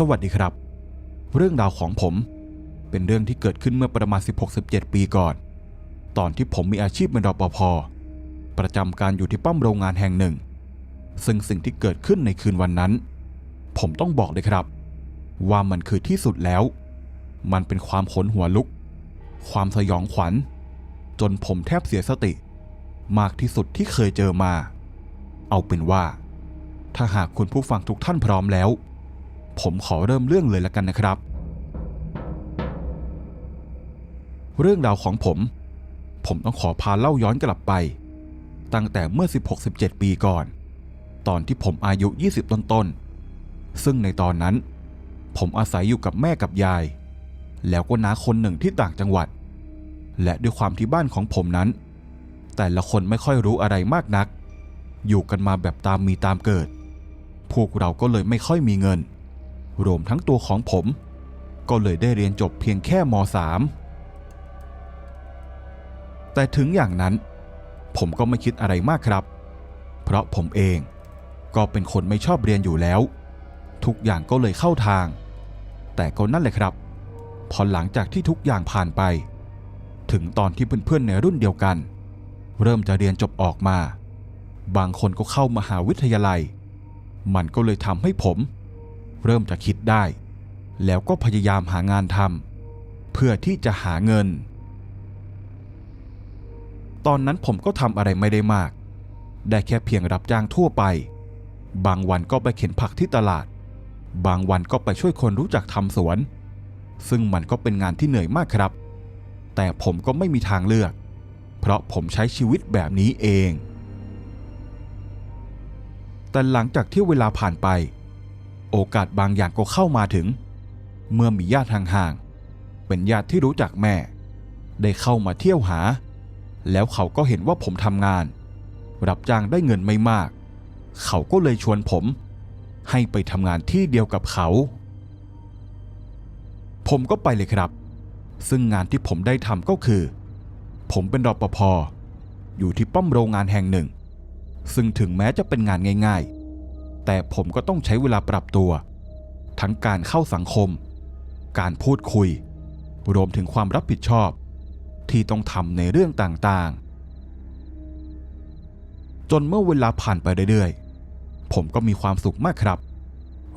สวัสดีครับ เรื่องราวของผมเป็นเรื่องที่เกิดขึ้นเมื่อประมาณ 16-17 ปีก่อน ตอนที่ผมมีอาชีพเป็นรปภประจำการอยู่ที่ป้อมโรงงานแห่งหนึ่ง ซึ่งสิ่งที่เกิดขึ้นในคืนวันนั้น ผมต้องบอกเลยครับ ว่ามันคือที่สุดแล้ว มันเป็นความขนหัวลุก ความสยองขวัญ จนผมแทบเสียสติ มากที่สุดที่เคยเจอมา เอาเป็นว่า ถ้าหากคุณผู้ฟังทุกท่านพร้อมแล้ว ผมขอเริ่มเรื่องเลยละกันนะครับ เรื่องราวของผม ผมต้องขอพาเล่าย้อนกลับไป ตั้งแต่เมื่อ 16-17 ปีก่อน ตอนที่ผมอายุ 20 ต้นๆ ซึ่งในตอนนั้น ผมอาศัยอยู่กับแม่กับยาย แล้วก็น้าคนหนึ่งที่ต่างจังหวัด และด้วยความที่บ้านของผมนั้น แต่ละคนไม่ค่อยรู้อะไรมากนัก อยู่กันมาแบบตามมีตามเกิด พวกเราก็เลยไม่ค่อยมีเงิน รวมทั้งตัวของผม ก็เลยได้เรียนจบเพียงแค่ม .3 แต่ถึงอย่างนั้น ผมก็ไม่คิดอะไรมากครับ เพราะผมเองก็เป็นคนไม่ชอบเรียนอยู่แล้ว ทุกอย่างก็เลยเข้าทาง แต่ก็นั่นแหละครับ พอหลังจากที่ทุกอย่างผ่านไป ถึงตอนที่เพื่อนๆในรุ่นเดียวกัน เริ่มจะเรียนจบออกมา บางคนก็เข้ามหาวิทยาลัย มันก็เลยทำให้ผม เริ่มจะคิดได้ แล้วก็พยายามหางานทำเพื่อที่จะหาเงิน ตอนนั้นผมก็ทำอะไรไม่ได้มาก ได้แค่เพียงรับจ้างทั่วไป บางวันก็ไปเข็นผักที่ตลาด บางวันก็ไปช่วยคนรู้จักทำสวน ซึ่งมันก็เป็นงานที่เหนื่อยมากครับ แต่ผมก็ไม่มีทางเลือก เพราะผมใช้ชีวิตแบบนี้เองแต่หลังจากที่เวลาผ่านไป โอกาสบางอย่างก็เข้ามาถึง เมื่อมีญาติห่างๆเป็นญาติที่รู้จักแม่ ได้เข้ามาเที่ยวหา แล้วเขาก็เห็นว่าผมทำงาน รับจ้างได้เงินไม่มาก เขาก็เลยชวนผม ให้ไปทำงานที่เดียวกับเขา ผมก็ไปเลยครับ ซึ่งงานที่ผมได้ทำก็คือ ผมเป็นรปภอยู่ที่ป้อมโรงงานแห่งหนึ่ง ซึ่งถึงแม้จะเป็นงานง่ายๆ แต่ผมก็ต้องใช้เวลาปรับตัว ทั้งการเข้าสังคม การพูดคุย รวมถึงความรับผิดชอบ ที่ต้องทำในเรื่องต่างๆ จนเมื่อเวลาผ่านไปเรื่อยๆ ผมก็มีความสุขมากครับ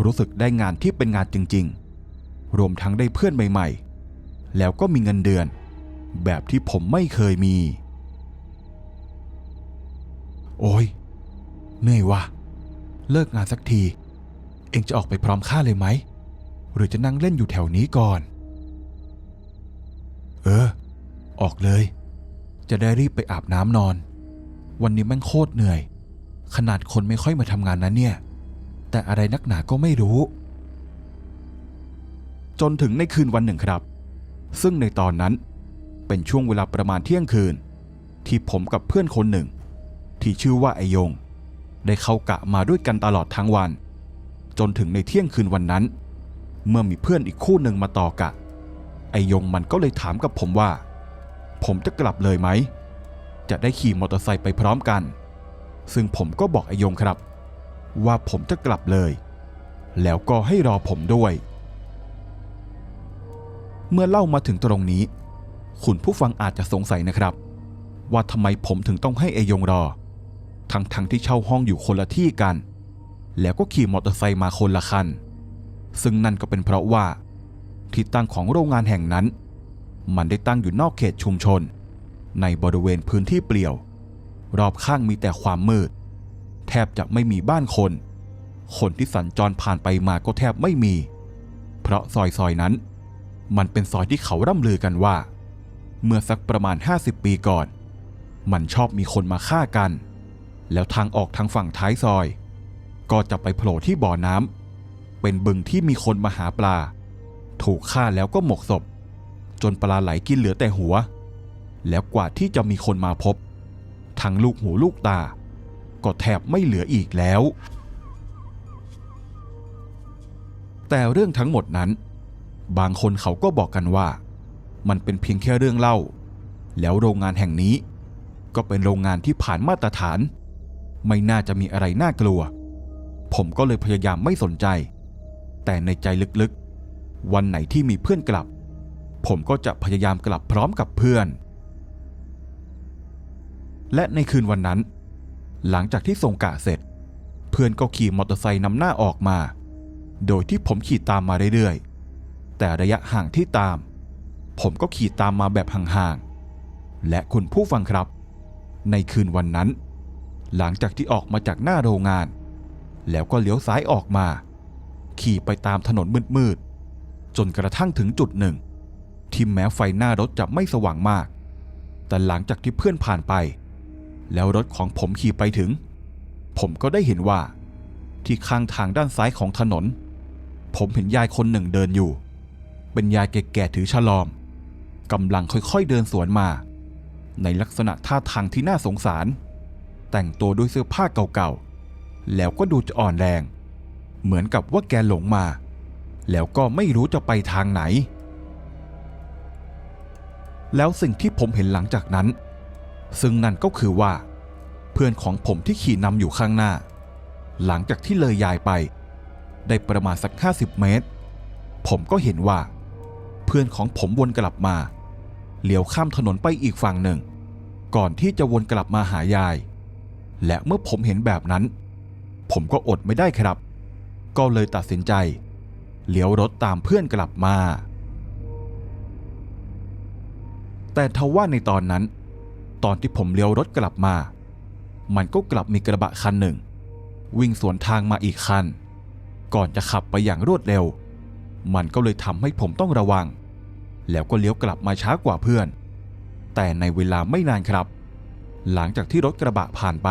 รู้สึกได้งานที่เป็นงานจริงๆ รวมทั้งได้เพื่อนใหม่ๆ แล้วก็มีเงินเดือน แบบที่ผมไม่เคยมี โอ้ยเหนื่อยว่ะ เลิกงานสักที เองจะออกไปพร้อมข้าเลยไหม หรือจะนั่งเล่นอยู่แถวนี้ก่อน เออ ออกเลย จะได้รีบไปอาบน้ำนอน วันนี้แม่งโคตรเหนื่อย ขนาดคนไม่ค่อยมาทำงานนั้นเนี่ย แต่อะไรนักหนาก็ไม่รู้ จนถึงในคืนวันหนึ่งครับ ซึ่งในตอนนั้นเป็นช่วงเวลาประมาณเที่ยงคืน ที่ผมกับเพื่อนคนหนึ่ง ที่ชื่อว่าไอยง ได้เข้ากะมาด้วยกันตลอดทั้งวัน จนถึงในเที่ยงคืนวันนั้น เมื่อมีเพื่อนอีกคู่หนึ่งมาต่อกะ ไอยงมันก็เลยถามกับผมว่า ผมจะกลับเลยไหม จะได้ขี่มอเตอร์ไซค์ไปพร้อมกัน ซึ่งผมก็บอกไอยงครับ ว่าผมจะกลับเลย แล้วก็ให้รอผมด้วย เมื่อเล่ามาถึงตรงนี้ คุณผู้ฟังอาจจะสงสัยนะครับ ว่าทำไมผมถึงต้องให้ไอยงรอ ทั้งทั้งที่เช่าห้องอยู่คนละที่กัน แล้วก็ขี่มอเตอร์ไซค์มาคนละคัน ซึ่งนั่นก็เป็นเพราะว่า ที่ตั้งของโรงงานแห่งนั้น มันได้ตั้งอยู่นอกเขตชุมชน ในบริเวณพื้นที่เปลี่ยว รอบข้างมีแต่ความมืด แทบจะไม่มีบ้านคน คนที่สัญจรผ่านไปมาก็แทบไม่มี เพราะซอยซอยนั้น มันเป็นซอยที่เขาร่ำลือกันว่า เมื่อสักประมาณ 50 ปีก่อน มันชอบมีคนมาฆ่ากัน แล้วทางออกทางฝั่งท้ายซอย ก็จะไปโผล่ที่บ่อน้ำเป็นบึงที่มีคนมาหาปลา ถูกฆ่าแล้วก็หมกศพ จนปลาไหลกินเหลือแต่หัว แล้วกว่าที่จะมีคนมาพบ ทั้งลูกหูลูกตา ก็แทบไม่เหลืออีกแล้ว แต่เรื่องทั้งหมดนั้น บางคนเขาก็บอกกันว่า มันเป็นเพียงแค่เรื่องเล่า แล้วโรงงานแห่งนี้ก็เป็นโรงงานที่ผ่านมาตรฐาน ไม่น่าจะมีอะไรน่ากลัว ผมก็เลยพยายามไม่สนใจ แต่ในใจลึกๆ วันไหนที่มีเพื่อนกลับ ผมก็จะพยายามกลับพร้อมกับเพื่อน และในคืนวันนั้น หลังจากที่ส่งกะเสร็จ เพื่อนก็ขี่มอเตอร์ไซค์นำหน้าออกมา โดยที่ผมขี่ตามมาเรื่อยๆ แต่ระยะห่างที่ตาม ผมก็ขี่ตามมาแบบห่างๆ และคุณผู้ฟังครับ ในคืนวันนั้น หลังจากที่ออกมาจากหน้าโรงงาน แล้วก็เลี้ยวซ้ายออกมา ขี่ไปตามถนนมืดๆจนกระทั่งถึงจุดหนึ่ง ที่แม้ไฟหน้ารถจะไม่สว่างมาก แต่หลังจากที่เพื่อนผ่านไป แล้วรถของผมขี่ไปถึง ผมก็ได้เห็นว่า ที่ข้างทางด้านซ้ายของถนน ผมเห็นยายคนหนึ่งเดินอยู่ เป็นยายแก่ๆถือฉลอมกำลังค่อยๆเดินสวนมา ในลักษณะท่าทางที่น่าสงสาร แต่งตัวด้วยเสื้อผ้าเก่าๆ แล้วก็ดูจะอ่อนแรง เหมือนกับว่าแกหลงมา แล้วก็ไม่รู้จะไปทางไหน แล้วสิ่งที่ผมเห็นหลังจากนั้น ซึ่งนั่นก็คือว่า เพื่อนของผมที่ขี่นำอยู่ข้างหน้า หลังจากที่เลยยายไป ได้ประมาณสัก 50 เมตร ผมก็เห็นว่า เพื่อนของผมวนกลับมาเลี้ยวข้ามถนนไปอีกฝั่งหนึ่ง ก่อนที่จะวนกลับมาหายาย และเมื่อผมเห็นแบบนั้น ผมก็อดไม่ได้ครับ ก็เลยตัดสินใจเลี้ยวรถตามเพื่อนกลับมา แต่ทว่าในตอนนั้น ตอนที่ผมเลี้ยวรถกลับมา มันก็กลับมีกระบะคันหนึ่ง วิ่งสวนทางมาอีกคัน ก่อนจะขับไปอย่างรวดเร็ว มันก็เลยทำให้ผมต้องระวัง แล้วก็เลี้ยวกลับมาช้ากว่าเพื่อน แต่ในเวลาไม่นานครับ หลังจากที่รถกระบะผ่านไป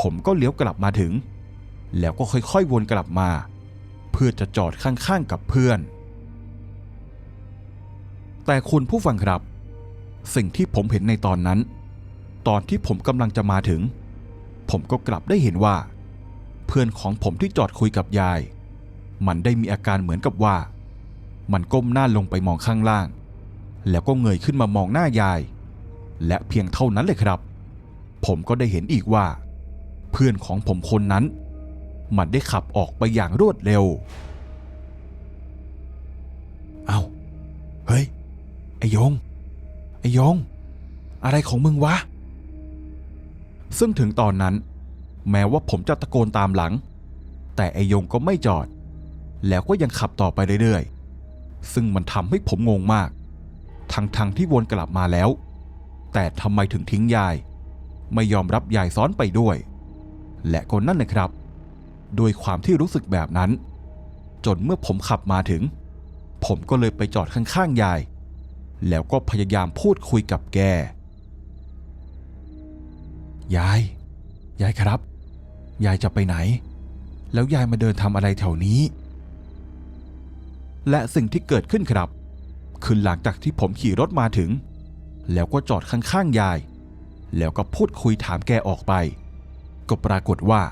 ผมก็เลี้ยวกลับมาถึง แล้วก็ค่อยๆวนกลับมา เพื่อจะจอดข้างๆกับเพื่อน แต่คุณผู้ฟังครับ สิ่งที่ผมเห็นในตอนนั้น ตอนที่ผมกำลังจะมาถึง ผมก็กลับได้เห็นว่า เพื่อนของผมที่จอดคุยกับยาย มันได้มีอาการเหมือนกับว่า มันก้มหน้าลงไปมองข้างล่าง แล้วก็เงยขึ้นมามองหน้ายายและเพียงเท่านั้นเลยครับ ผมก็ได้เห็นอีกว่า เพื่อนของผมคนนั้น มันได้ขับออกไปอย่างรวดเร็ว เอา้า เฮ้ย ไอยง ไอยง อะไรของมึงวะ ซึ่งถึงตอนนั้น แม้ว่าผมจะตะโกนตามหลัง แต่ไอยงก็ไม่จอด แล้วก็ยังขับต่อไปเรื่อยๆ ซึ่งมันทำให้ผมงงมาก ทั้งๆทที่วนกลับมาแล้ว แต่ทำไมถึงทิ้งยาย ไม่ยอมรับยายซ้อนไปด้วย และก็นั่นนะครับ โดยความที่รู้สึกแบบนั้น จนเมื่อผมขับมาถึง ผมก็เลยไปจอดข้างๆยาย แล้วก็พยายามพูดคุยกับแก ยาย ยายครับ ยายจะไปไหน แล้วยายมาเดินทำอะไรแถวนี้ และสิ่งที่เกิดขึ้นครับ คือหลังจากที่ผมขี่รถมาถึง แล้วก็จอดข้างๆยาย แล้วก็พูดคุยถามแกออกไป ก็ปรากฏว่า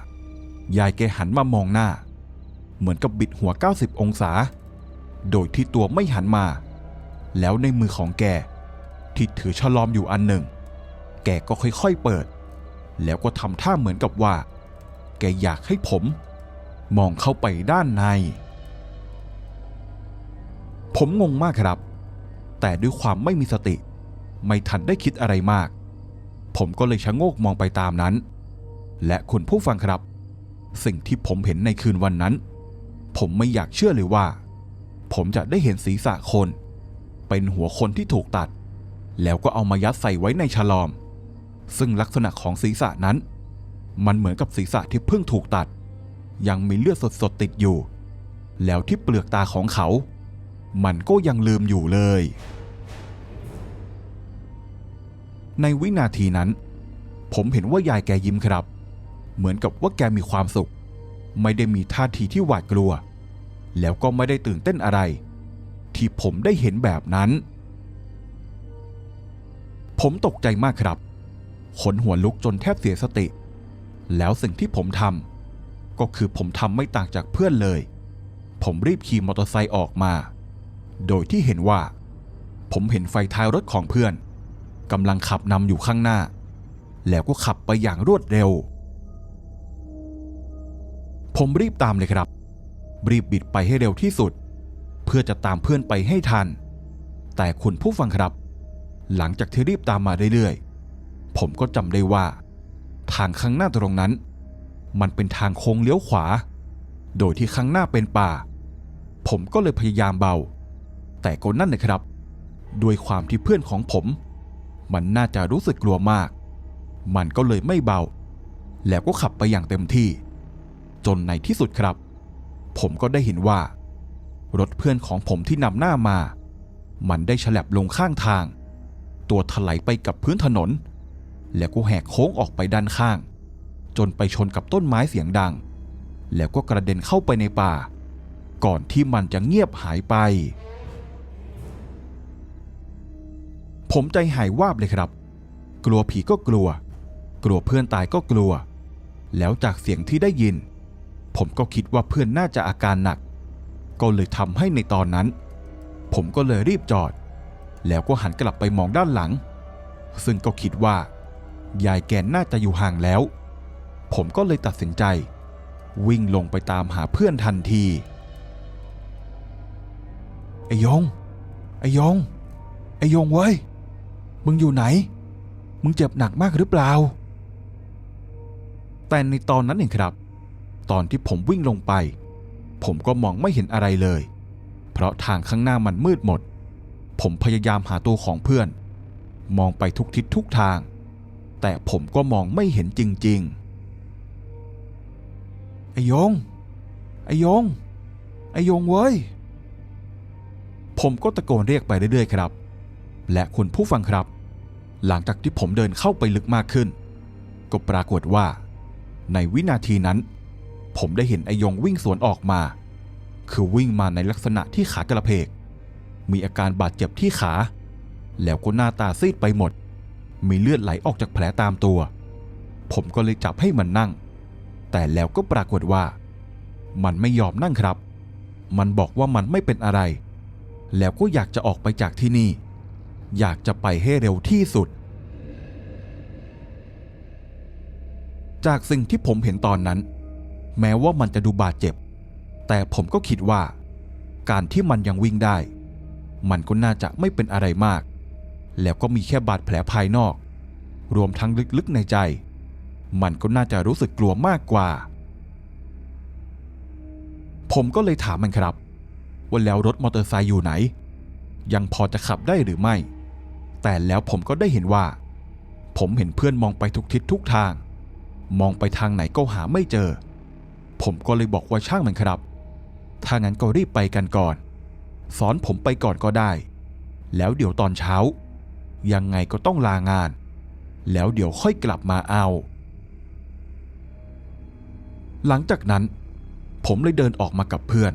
ยายแกหันมามองหน้า เหมือนกับบิดหัว 90 องศา โดยที่ตัวไม่หันมา แล้วในมือของแก ที่ถือฉลอมอยู่อันหนึ่ง แกก็ค่อยๆเปิด แล้วก็ทำท่าเหมือนกับว่า แกอยากให้ผม มองเข้าไปด้านใน ผมงงมากครับ แต่ด้วยความไม่มีสติ ไม่ทันได้คิดอะไรมาก ผมก็เลยชะโงกมองไปตามนั้น และคุณผู้ฟังครับ สิ่งที่ผมเห็นในคืนวันนั้น ผมไม่อยากเชื่อเลยว่า ผมจะได้เห็นศีรษะคน เป็นหัวคนที่ถูกตัด แล้วก็เอามายัดใส่ไว้ในฉลอม ซึ่งลักษณะของศีรษะนั้น มันเหมือนกับศีรษะที่เพิ่งถูกตัด ยังมีเลือดสดๆติดอยู่ แล้วที่เปลือกตาของเขา มันก็ยังลืมอยู่เลย ในวินาทีนั้น ผมเห็นว่ายายแกยิ้มครับ เหมือนกับว่าแกมีความสุข ไม่ได้มีท่าทีที่หวาดกลัว แล้วก็ไม่ได้ตื่นเต้นอะไร ที่ผมได้เห็นแบบนั้น ผมตกใจมากครับขนหัวลุกจนแทบเสียสติ แล้วสิ่งที่ผมทำก็คือผมทำไม่ต่างจากเพื่อนเลย ผมรีบขี่มอเตอร์ไซค์ออกมา โดยที่เห็นว่า ผมเห็นไฟท้ายรถของเพื่อน กำลังขับนำอยู่ข้างหน้า แล้วก็ขับไปอย่างรวดเร็ว ผมรีบตามเลยครับ รีบบิดไปให้เร็วที่สุด เพื่อจะตามเพื่อนไปให้ทัน แต่คุณผู้ฟังครับ หลังจากที่รีบตามมาเรื่อยๆ ผมก็จำได้ว่า ทางข้างหน้าตรงนั้น มันเป็นทางโค้งเลี้ยวขวา โดยที่ข้างหน้าเป็นป่า ผมก็เลยพยายามเบา แต่ก็นั่นนะครับ ด้วยความที่เพื่อนของผม มันน่าจะรู้สึกกลัวมาก มันก็เลยไม่เบา แล้วก็ขับไปอย่างเต็มที่ จนในที่สุดครับ ผมก็ได้เห็นว่า รถเพื่อนของผมที่นำหน้ามา มันได้ฉลับลงข้างทาง ตัวถลายไปกับพื้นถนน แล้วก็แหกโค้งออกไปด้านข้าง จนไปชนกับต้นไม้เสียงดัง แล้วก็กระเด็นเข้าไปในป่า ก่อนที่มันจะเงียบหายไป ผมใจหายวาบเลยครับ กลัวผีก็กลัว กลัวเพื่อนตายก็กลัว แล้วจากเสียงที่ได้ยิน ผมก็คิดว่าเพื่อนน่าจะอาการหนัก ก็เลยทำให้ในตอนนั้น ผมก็เลยรีบจอด แล้วก็หันกลับไปมองด้านหลัง ซึ่งก็คิดว่า ยายแกนน่าจะอยู่ห่างแล้ว ผมก็เลยตัดสินใจ วิ่งลงไปตามหาเพื่อนทันทีไอ้ยงไอ้ยงไอ้ยงเว้ย มึงอยู่ไหน มึงเจ็บหนักมากหรือเปล่า แต่ในตอนนั้นเองครับ ตอนที่ผมวิ่งลงไป ผมก็มองไม่เห็นอะไรเลย เพราะทางข้างหน้ามันมืดหมด ผมพยายามหาตัวของเพื่อน มองไปทุกทิศทุกทาง แต่ผมก็มองไม่เห็นจริง ๆ ไอยง ไอยง ไอยงเว้ย ผมก็ตะโกนเรียกไปเรื่อยๆครับและคุณผู้ฟังครับ หลังจากที่ผมเดินเข้าไปลึกมากขึ้น ก็ปรากฏว่า ในวินาทีนั้น ผมได้เห็นไอยงวิ่งสวนออกมา คือวิ่งมาในลักษณะที่ขากระเพก มีอาการบาดเจ็บที่ขา แล้วก็หน้าตาซีดไปหมด มีเลือดไหลออกจากแผลตามตัว ผมก็เลยจับให้มันนั่ง แต่แล้วก็ปรากฏว่า มันไม่ยอมนั่งครับ มันบอกว่ามันไม่เป็นอะไร แล้วก็อยากจะออกไปจากที่นี่ อยากจะไปให้เร็วที่สุด จากสิ่งที่ผมเห็นตอนนั้น แม้ว่ามันจะดูบาดเจ็บ แต่ผมก็คิดว่า การที่มันยังวิ่งได้ มันก็น่าจะไม่เป็นอะไรมาก แล้วก็มีแค่บาดแผลภายนอก รวมทั้งลึกๆในใจ มันก็น่าจะรู้สึกกลัวมากกว่า ผมก็เลยถามมันครับว่าแล้วรถมอเตอร์ไซค์อยู่ไหน ยังพอจะขับได้หรือไม่ แต่แล้วผมก็ได้เห็นว่า ผมเห็นเพื่อนมองไปทุกทิศทุกทาง มองไปทางไหนก็หาไม่เจอ ผมก็เลยบอกว่าช่างมันครับ ถ้างั้นก็รีบไปกันก่อน สอนผมไปก่อนก็ได้ แล้วเดี๋ยวตอนเช้า ยังไงก็ต้องลางาน แล้วเดี๋ยวค่อยกลับมาเอา หลังจากนั้น ผมเลยเดินออกมากับเพื่อน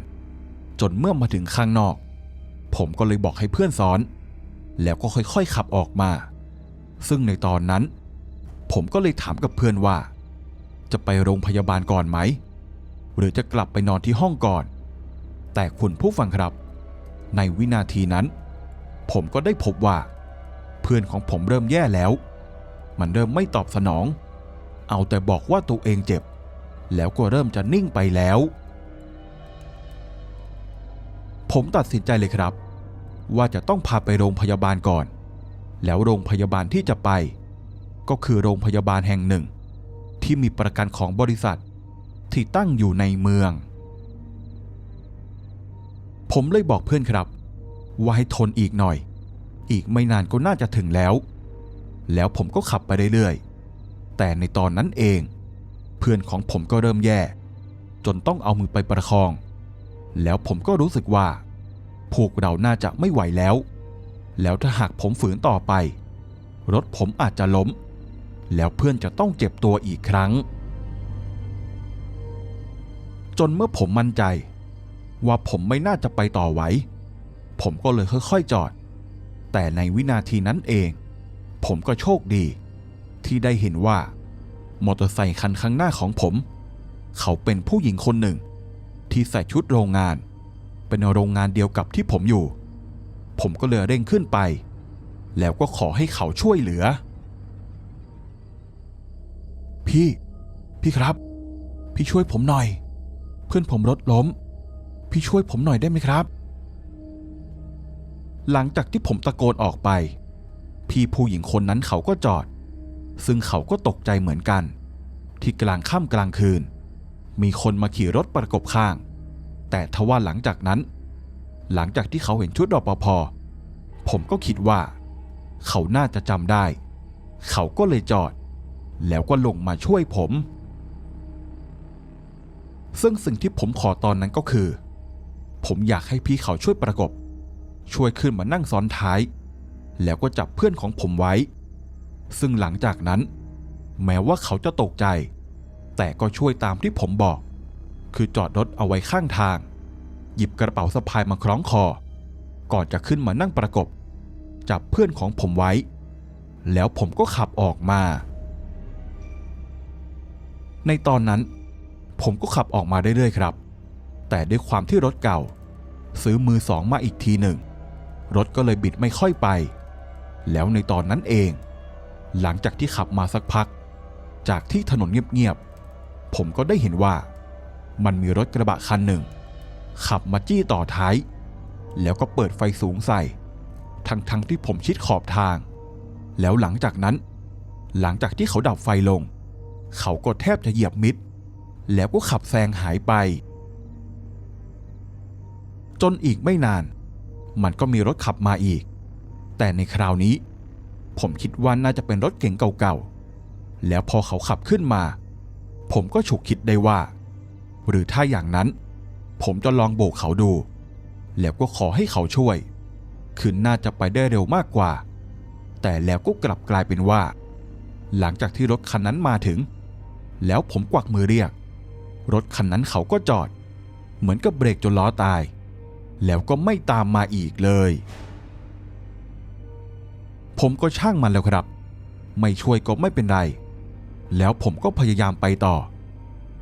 จนเมื่อมาถึงข้างนอก ผมก็เลยบอกให้เพื่อนสอน แล้วก็ค่อยๆขับออกมา ซึ่งในตอนนั้น ผมก็เลยถามกับเพื่อนว่า จะไปโรงพยาบาลก่อนไหม หรือจะกลับไปนอนที่ห้องก่อน แต่คุณผู้ฟังครับ ในวินาทีนั้น ผมก็ได้พบว่า เพื่อนของผมเริ่มแย่แล้ว มันเริ่มไม่ตอบสนอง เอาแต่บอกว่าตัวเองเจ็บ แล้วก็เริ่มจะนิ่งไปแล้วผมตัดสินใจเลยครับ ว่าจะต้องพาไปโรงพยาบาลก่อน แล้วโรงพยาบาลที่จะไป ก็คือโรงพยาบาลแห่งหนึ่ง ที่มีประกันของบริษัทที่ตั้งอยู่ในเมือง ผมเลยบอกเพื่อนครับ ว่าให้ทนอีกหน่อย อีกไม่นานก็น่าจะถึงแล้ว แล้วผมก็ขับไปเรื่อยๆ แต่ในตอนนั้นเอง เพื่อนของผมก็เริ่มแย่ จนต้องเอามือไปประคอง แล้วผมก็รู้สึกว่า พวกเราน่าจะไม่ไหวแล้ว แล้วถ้าหากผมฝืนต่อไป รถผมอาจจะล้ม แล้วเพื่อนจะต้องเจ็บตัวอีกครั้ง จนเมื่อผมมั่นใจ ว่าผมไม่น่าจะไปต่อไหว ผมก็เลยค่อย ๆ จอด แต่ในวินาทีนั้นเอง ผมก็โชคดี ที่ได้เห็นว่ามอเตอร์ไซคันข้างหน้าของผม เขาเป็นผู้หญิงคนหนึ่ง ที่ใส่ชุดโรงงาน เป็นโรงงานเดียวกับที่ผมอยู่ ผมก็เลยเร่งขึ้นไป แล้วก็ขอให้เขาช่วยเหลือ พี่ พี่ครับ พี่ช่วยผมหน่อย เพื่อนผมรถล้ม พี่ช่วยผมหน่อยได้ไหมครับ หลังจากที่ผมตะโกนออกไป พี่ผู้หญิงคนนั้นเขาก็จอด ซึ่งเขาก็ตกใจเหมือนกัน ที่กลางค่ำกลางคืน มีคนมาขี่รถประกบข้าง แต่ทว่าหลังจากนั้น หลังจากที่เขาเห็นชุดรปภผมก็คิดว่า เขาน่าจะจำได้ เขาก็เลยจอด แล้วก็ลงมาช่วยผม ซึ่งสิ่งที่ผมขอตอนนั้นก็คือ ผมอยากให้พี่เขาช่วยประกบ ช่วยขึ้นมานั่งซ้อนท้าย แล้วก็จับเพื่อนของผมไว้ ซึ่งหลังจากนั้น แม้ว่าเขาจะตกใจ แต่ก็ช่วยตามที่ผมบอก คือจอดรถเอาไว้ข้างทาง หยิบกระเป๋าสะพายมาคล้องคอ ก่อนจะขึ้นมานั่งประกบ จับเพื่อนของผมไว้ แล้วผมก็ขับออกมา ในตอนนั้น ผมก็ขับออกมาเรื่อยๆครับ แต่ด้วยความที่รถเก่า ซื้อมือสองมาอีกทีหนึ่ง รถก็เลยบิดไม่ค่อยไป แล้วในตอนนั้นเอง หลังจากที่ขับมาสักพัก จากที่ถนนเงียบๆผมก็ได้เห็นว่า มันมีรถกระบะคันหนึ่ง ขับมาจี้ต่อท้าย แล้วก็เปิดไฟสูงใส่ ทั้งๆทที่ผมชิดขอบทาง แล้วหลังจากนั้น หลังจากที่เขาดับไฟลง เขาก็แทบจะเหยียบมิด แล้วก็ขับแซงหายไป จนอีกไม่นาน มันก็มีรถขับมาอีก แต่ในคราวนี้ ผมคิดว่าน่าจะเป็นรถเก๋งเก่าๆแล้วพอเขาขับขึ้นมา ผมก็ฉุกคิดได้ว่า หรือถ้าอย่างนั้น ผมจะลองโบกเขาดู แล้วก็ขอให้เขาช่วย คือน่าจะไปได้เร็วมากกว่า แต่แล้วก็กลับกลายเป็นว่า หลังจากที่รถคันนั้นมาถึง แล้วผมกวักมือเรียก รถคันนั้นเขาก็จอด เหมือนกับเบรกจนล้อตาย แล้วก็ไม่ตามมาอีกเลย ผมก็ช่างมันแล้วครับ ไม่ช่วยก็ไม่เป็นไร แล้วผมก็พยายามไปต่อ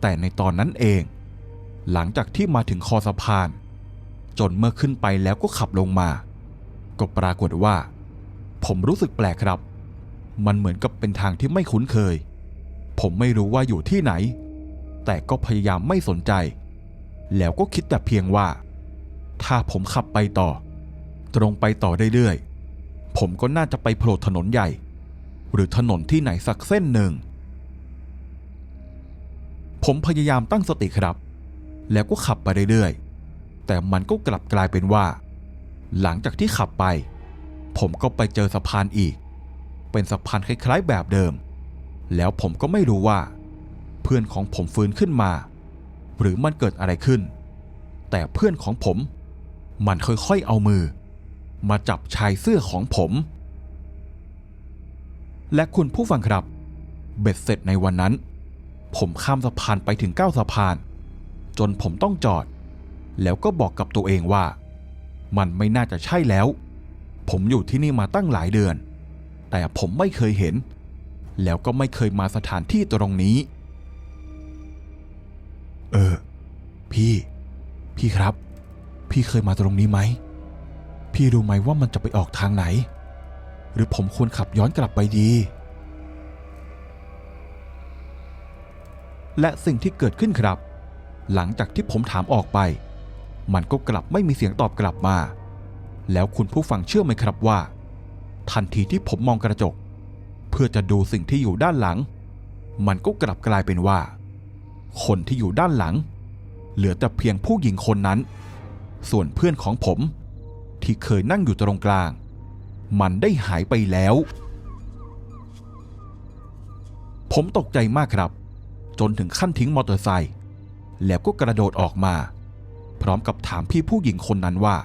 แต่ในตอนนั้นเอง หลังจากที่มาถึงคอสะพาน จนเมื่อขึ้นไปแล้วก็ขับลงมา ก็ปรากฏว่า ผมรู้สึกแปลกครับ มันเหมือนกับเป็นทางที่ไม่คุ้นเคย ผมไม่รู้ว่าอยู่ที่ไหน แต่ก็พยายามไม่สนใจ แล้วก็คิดแต่เพียงว่า ถ้าผมขับไปต่อ ตรงไปต่อเรื่อยๆผมก็น่าจะไปโผล่ถนนใหญ่ หรือถนนที่ไหนสักเส้นหนึ่ง ผมพยายามตั้งสติครับ แล้วก็ขับไปเรื่อยๆ แต่มันก็กลับกลายเป็นว่า หลังจากที่ขับไป ผมก็ไปเจอสะพานอีก เป็นสะพานคล้ายๆแบบเดิม แล้วผมก็ไม่รู้ว่า เพื่อนของผมฟื้นขึ้นมา หรือมันเกิดอะไรขึ้น แต่เพื่อนของผม มันค่อยๆเอามือ มาจับชายเสื้อของผม และคุณผู้ฟังครับ เบ็ดเสร็จในวันนั้น ผมข้ามสะพานไปถึงเก้าสะพาน จนผมต้องจอด แล้วก็บอกกับตัวเองว่า มันไม่น่าจะใช่แล้ว ผมอยู่ที่นี่มาตั้งหลายเดือน แต่ผมไม่เคยเห็น แล้วก็ไม่เคยมาสถานที่ตรงนี้ เออ พี่ พี่ครับ พี่เคยมาตรงนี้ไหม พี่รู้ไหมว่ามันจะไปออกทางไหน หรือผมควรขับย้อนกลับไปดี และสิ่งที่เกิดขึ้นครับ หลังจากที่ผมถามออกไป มันก็กลับไม่มีเสียงตอบกลับมา แล้วคุณผู้ฟังเชื่อไหมครับว่า ทันทีที่ผมมองกระจก เพื่อจะดูสิ่งที่อยู่ด้านหลัง มันก็กลับกลายเป็นว่า คนที่อยู่ด้านหลัง เหลือแต่เพียงผู้หญิงคนนั้น ส่วนเพื่อนของผม ที่เคยนั่งอยู่ตรงกลาง มันได้หายไปแล้วผมตกใจมากครับ จนถึงขั้นทิ้งมอเตอร์ไซค์แล้วก็กระโดดออกมา พร้อมกับถามพี่ผู้หญิงคนนั้นว่า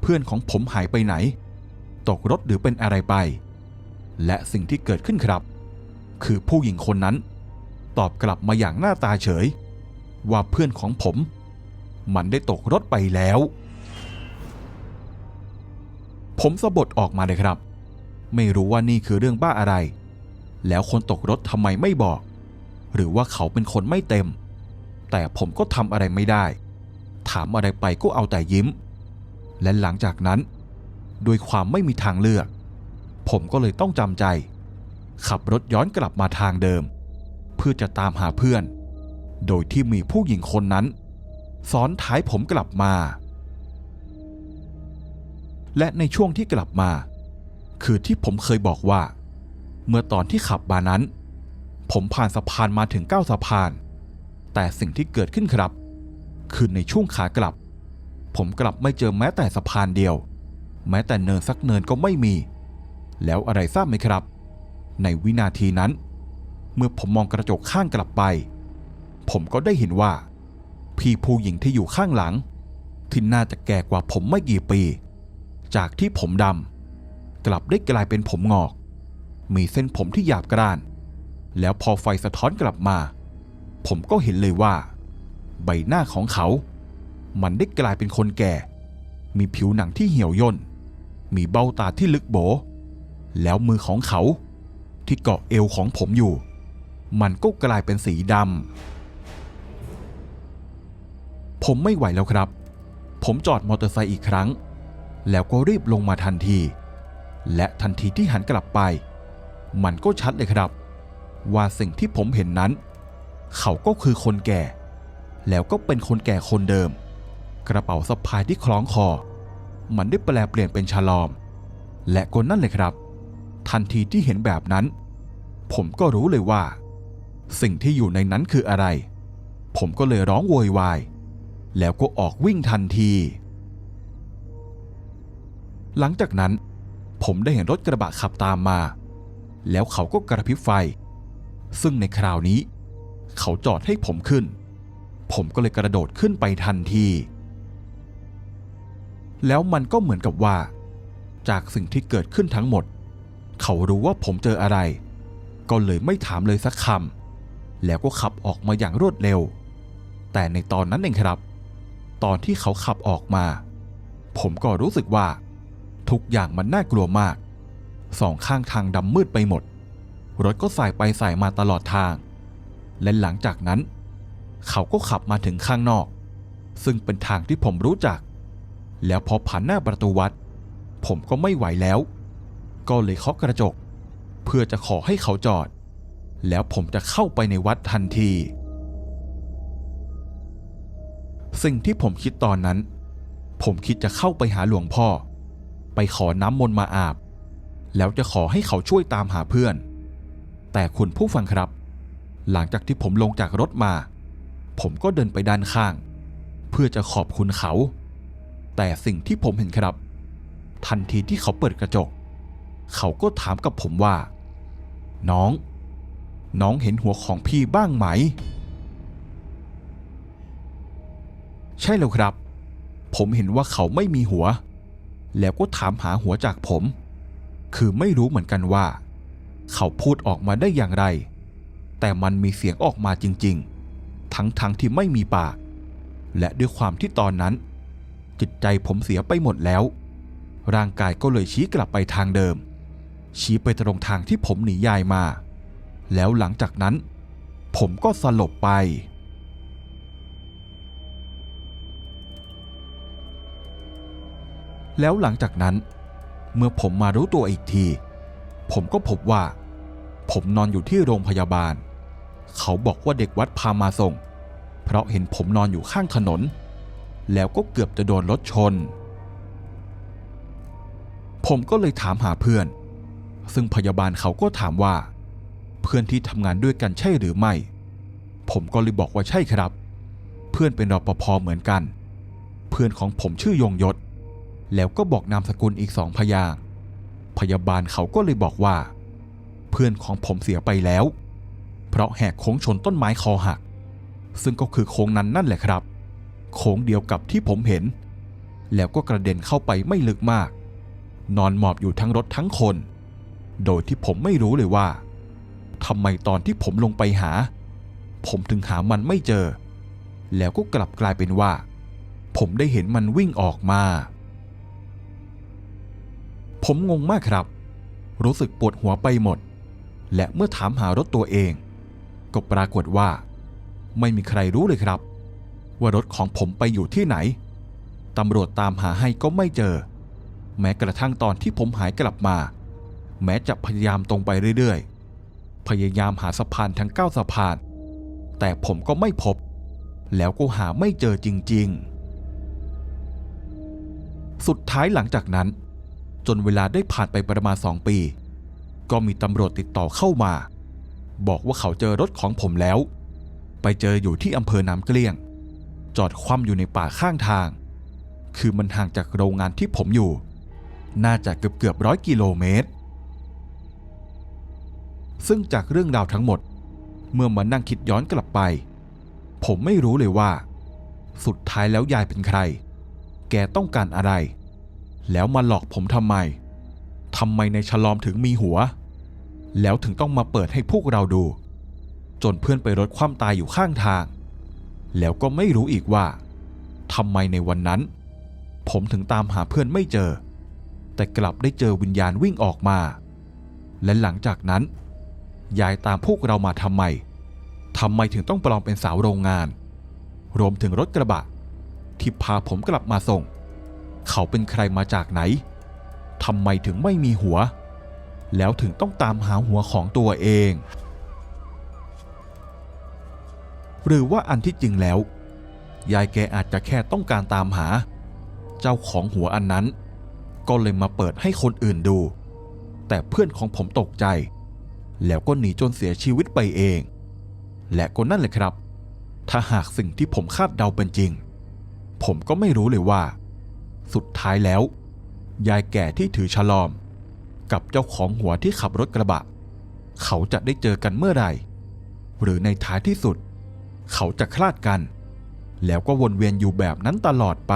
เพื่อนของผมหายไปไหน ตกรถหรือเป็นอะไรไป และสิ่งที่เกิดขึ้นครับ คือผู้หญิงคนนั้น ตอบกลับมาอย่างหน้าตาเฉย ว่าเพื่อนของผม มันได้ตกรถไปแล้ว ผมสะบดออกมาเลยครับ ไม่รู้ว่านี่คือเรื่องบ้าอะไร แล้วคนตกรถทำไมไม่บอก หรือว่าเขาเป็นคนไม่เต็ม แต่ผมก็ทำอะไรไม่ได้ ถามอะไรไปก็เอาแต่ยิ้ม และหลังจากนั้นด้วยความไม่มีทางเลือก ผมก็เลยต้องจำใจ ขับรถย้อนกลับมาทางเดิม เพื่อจะตามหาเพื่อน โดยที่มีผู้หญิงคนนั้น ซ้อนท้ายผมกลับมา และในช่วงที่กลับมา คือที่ผมเคยบอกว่า เมื่อตอนที่ขับมานั้น ผมผ่านสะพานมาถึงเก้าสะพาน แต่สิ่งที่เกิดขึ้นครับ คือในช่วงขากลับ ผมกลับไม่เจอแม้แต่สะพานเดียว แม้แต่เนินสักเนินก็ไม่มี แล้วอะไรทราบไหมครับ ในวินาทีนั้น เมื่อผมมองกระจกข้างกลับไป ผมก็ได้เห็นว่า พี่ผู้หญิงที่อยู่ข้างหลัง ที่น่าจะแก่กว่าผมไม่กี่ปี จากที่ผมดำกลับได้กลายเป็นผมงอก มีเส้นผมที่หยาบกร้าน แล้วพอไฟสะท้อนกลับมา ผมก็เห็นเลยว่า ใบหน้าของเขา มันได้กลายเป็นคนแก่ มีผิวหนังที่เหี่ยวย่น มีเบ้าตาที่ลึกโบ แล้วมือของเขาที่เกาะเอวของผมอยู่ มันก็กลายเป็นสีดำ ผมไม่ไหวแล้วครับ ผมจอดมอเตอร์ไซค์อีกครั้ง แล้วก็รีบลงมาทันที และทันทีที่หันกลับไป มันก็ชัดเลยครับ ว่าสิ่งที่ผมเห็นนั้น เขาก็คือคนแก่ แล้วก็เป็นคนแก่คนเดิม กระเป๋าสะพายที่คล้องคอ มันได้แปลเปลี่ยนเป็นฉลอม และก็นั่นเลยครับ ทันทีที่เห็นแบบนั้น ผมก็รู้เลยว่า สิ่งที่อยู่ในนั้นคืออะไร ผมก็เลยร้องโวยวาย แล้วก็ออกวิ่งทันที หลังจากนั้น ผมได้เห็นรถกระบะขับตามมาแล้วเขาก็กระพริบไฟ ซึ่งในคราวนี้ เขาจอดให้ผมขึ้น ผมก็เลยกระโดดขึ้นไปทันที แล้วมันก็เหมือนกับว่า จากสิ่งที่เกิดขึ้นทั้งหมด เขารู้ว่าผมเจออะไร ก็เลยไม่ถามเลยสักคำแล้วก็ขับออกมาอย่างรวดเร็ว แต่ในตอนนั้นเองครับ ตอนที่เขาขับออกมา ผมก็รู้สึกว่า ทุกอย่างมันน่ากลัวมาก สองข้างทางดำมืดไปหมด รถก็สายไปสายมาตลอดทาง และหลังจากนั้น เขาก็ขับมาถึงข้างนอก ซึ่งเป็นทางที่ผมรู้จัก แล้วพอผ่านหน้าประตูวัด ผมก็ไม่ไหวแล้ว ก็เลยเคาะกระจก เพื่อจะขอให้เขาจอด แล้วผมจะเข้าไปในวัดทันที สิ่งที่ผมคิดตอนนั้น ผมคิดจะเข้าไปหาหลวงพ่อ ไปขอน้ำมนต์มาอาบแล้วจะขอให้เขาช่วยตามหาเพื่อน แต่คุณผู้ฟังครับ หลังจากที่ผมลงจากรถมา ผมก็เดินไปด้านข้าง เพื่อจะขอบคุณเขา แต่สิ่งที่ผมเห็นครับ ทันทีที่เขาเปิดกระจก เขาก็ถามกับผมว่า น้อง น้องเห็นหัวของพี่บ้างไหม ใช่แล้วครับ ผมเห็นว่าเขาไม่มีหัว แล้วก็ถามหาหัวจากผม คือไม่รู้เหมือนกันว่า เขาพูดออกมาได้อย่างไร แต่มันมีเสียงออกมาจริง ๆ ทั้งๆทที่ไม่มีปาก และด้วยความที่ตอนนั้น จิตใจผมเสียไปหมดแล้ว ร่างกายก็เลยชี้กลับไปทางเดิม ชี้ไปตรงทางที่ผมหนียายมา แล้วหลังจากนั้น ผมก็สลบไปแล้วหลังจากนั้น เมื่อผมมารู้ตัวอีกที ผมก็พบว่า ผมนอนอยู่ที่โรงพยาบาล เขาบอกว่าเด็กวัดพามาส่ง เพราะเห็นผมนอนอยู่ข้างถนน แล้วก็เกือบจะโดนรถชน ผมก็เลยถามหาเพื่อน ซึ่งพยาบาลเขาก็ถามว่า เพื่อนที่ทำงานด้วยกันใช่หรือไม่ ผมก็เลยบอกว่าใช่ครับ เพื่อนเป็นรปภเหมือนกัน เพื่อนของผมชื่อยงยศ แล้วก็บอกนามสกุลอีกสองพยางพยาบาลเขาก็เลยบอกว่า เพื่อนของผมเสียไปแล้ว เพราะแหกโค้งชนต้นไม้คอหัก ซึ่งก็คือโค้งนั้นนั่นแหละครับ โค้งเดียวกับที่ผมเห็น แล้วก็กระเด็นเข้าไปไม่ลึกมาก นอนหมอบอยู่ทั้งรถทั้งคน โดยที่ผมไม่รู้เลยว่าทำไมตอนที่ผมลงไปหา ผมถึงหามันไม่เจอ แล้วก็กลับกลายเป็นว่า ผมได้เห็นมันวิ่งออกมา ผมงงมากครับ รู้สึกปวดหัวไปหมด และเมื่อถามหารถตัวเอง ก็ปรากฏว่า ไม่มีใครรู้เลยครับ ว่ารถของผมไปอยู่ที่ไหนตำรวจตามหาให้ก็ไม่เจอ แม้กระทั่งตอนที่ผมหายกลับมา แม้จะพยายามตรงไปเรื่อยๆ พยายามหาสะพานทั้งเก้าสะพาน แต่ผมก็ไม่พบ แล้วก็หาไม่เจอจริงๆ สุดท้ายหลังจากนั้น จนเวลาได้ผ่านไปประมาณสองปี ก็มีตำรวจติดต่อเข้ามา บอกว่าเขาเจอรถของผมแล้ว ไปเจออยู่ที่อำเภอน้ำเกลี้ยง จอดคว่ำอยู่ในป่าข้างทาง คือมันห่างจากโรงงานที่ผมอยู่ น่าจะเกือบเกือบร้อยกิโลเมตร ซึ่งจากเรื่องราวทั้งหมด เมื่อมานั่งคิดย้อนกลับไป ผมไม่รู้เลยว่า สุดท้ายแล้วยายเป็นใคร แกต้องการอะไร แล้วมาหลอกผมทำไมทำไมในฉลอมถึงมีหัว แล้วถึงต้องมาเปิดให้พวกเราดู จนเพื่อนไปรถคว่ำตายอยู่ข้างทาง แล้วก็ไม่รู้อีกว่าทำไมในวันนั้น ผมถึงตามหาเพื่อนไม่เจอ แต่กลับได้เจอวิญญาณวิ่งออกมา และหลังจากนั้น ยายตามพวกเรามาทำไมทำไมถึงต้องปลอมเป็นสาวโรงงาน รวมถึงรถกระบะที่พาผมกลับมาส่ง เขาเป็นใครมาจากไหนทำไมถึงไม่มีหัว แล้วถึงต้องตามหาหัวของตัวเอง หรือว่าอันที่จริงแล้ว ยายแกอาจจะแค่ต้องการตามหา เจ้าของหัวอันนั้น ก็เลยมาเปิดให้คนอื่นดู แต่เพื่อนของผมตกใจ แล้วก็หนีจนเสียชีวิตไปเอง และก็นั่นแหละครับ ถ้าหากสิ่งที่ผมคาดเดาเป็นจริง ผมก็ไม่รู้เลยว่า สุดท้ายแล้ว ยายแก่ที่ถือฉลอม กับเจ้าของหัวที่ขับรถกระบะ เขาจะได้เจอกันเมื่อไหร่ หรือในท้ายที่สุด เขาจะคลาดกัน แล้วก็วนเวียนอยู่แบบนั้นตลอดไป